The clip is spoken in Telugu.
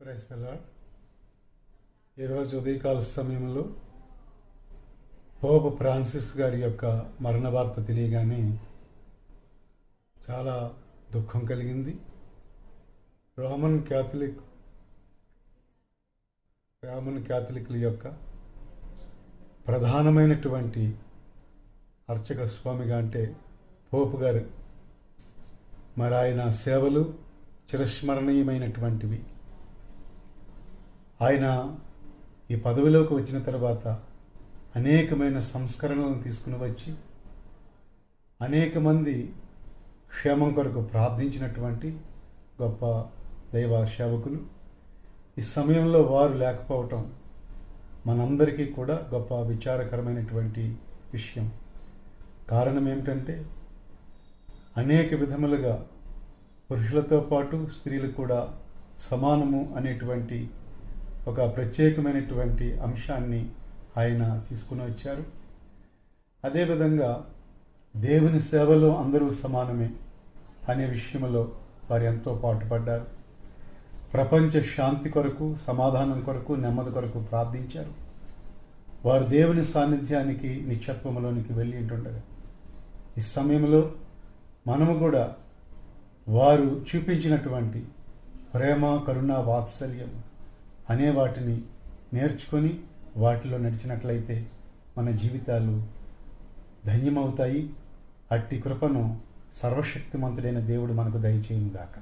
ప్రైస్తలా ఈరోజు ఉదయకాల సమయంలో పోప్ ఫ్రాన్సిస్ గారి యొక్క మరణ వార్త తెలియగానే చాలా దుఃఖం కలిగింది. రోమన్ క్యాథలిక్ రోమన్ క్యాథలిక్ల యొక్క ప్రధానమైనటువంటి అర్చక స్వామిగా అంటే పోపు గారు. మరి ఆయన సేవలు చిరస్మరణీయమైనటువంటివి. ఆయన ఈ పదవిలోకి వచ్చిన తర్వాత అనేకమైన సంస్కరణలను తీసుకుని వచ్చి అనేక మంది క్షేమం కొరకు ప్రార్థించినటువంటి గొప్ప దైవ సేవకులు. ఈ సమయంలో వారు లేకపోవటం మనందరికీ కూడా గొప్ప విచారకరమైనటువంటి విషయం. కారణం ఏమిటంటే అనేక విధములుగా పురుషులతో పాటు స్త్రీలు కూడా సమానము అనేటువంటి ఒక ప్రత్యేకమైనటువంటి అంశాన్ని ఆయన తీసుకుని వచ్చారు. అదేవిధంగా దేవుని సేవలో అందరూ సమానమే అనే విషయంలో వారు ఎంతో పాటుపడ్డారు. ప్రపంచ శాంతి కొరకు సమాధానం కొరకు నెమ్మది కొరకు ప్రార్థించారు. వారు దేవుని సాన్నిధ్యానికి నిత్యత్వంలోనికి వెళ్ళి ఉంటుండగా ఈ సమయంలో మనము కూడా వారు చూపించినటువంటి ప్రేమ కరుణ వాత్సల్యం అనే వాటిని నేర్చుకొని వాటిలో నడిచినట్లయితే మన జీవితాలు ధన్యమవుతాయి. అట్టి కృపను సర్వశక్తిమంతుడైన దేవుడు మనకు దయచేయుగాక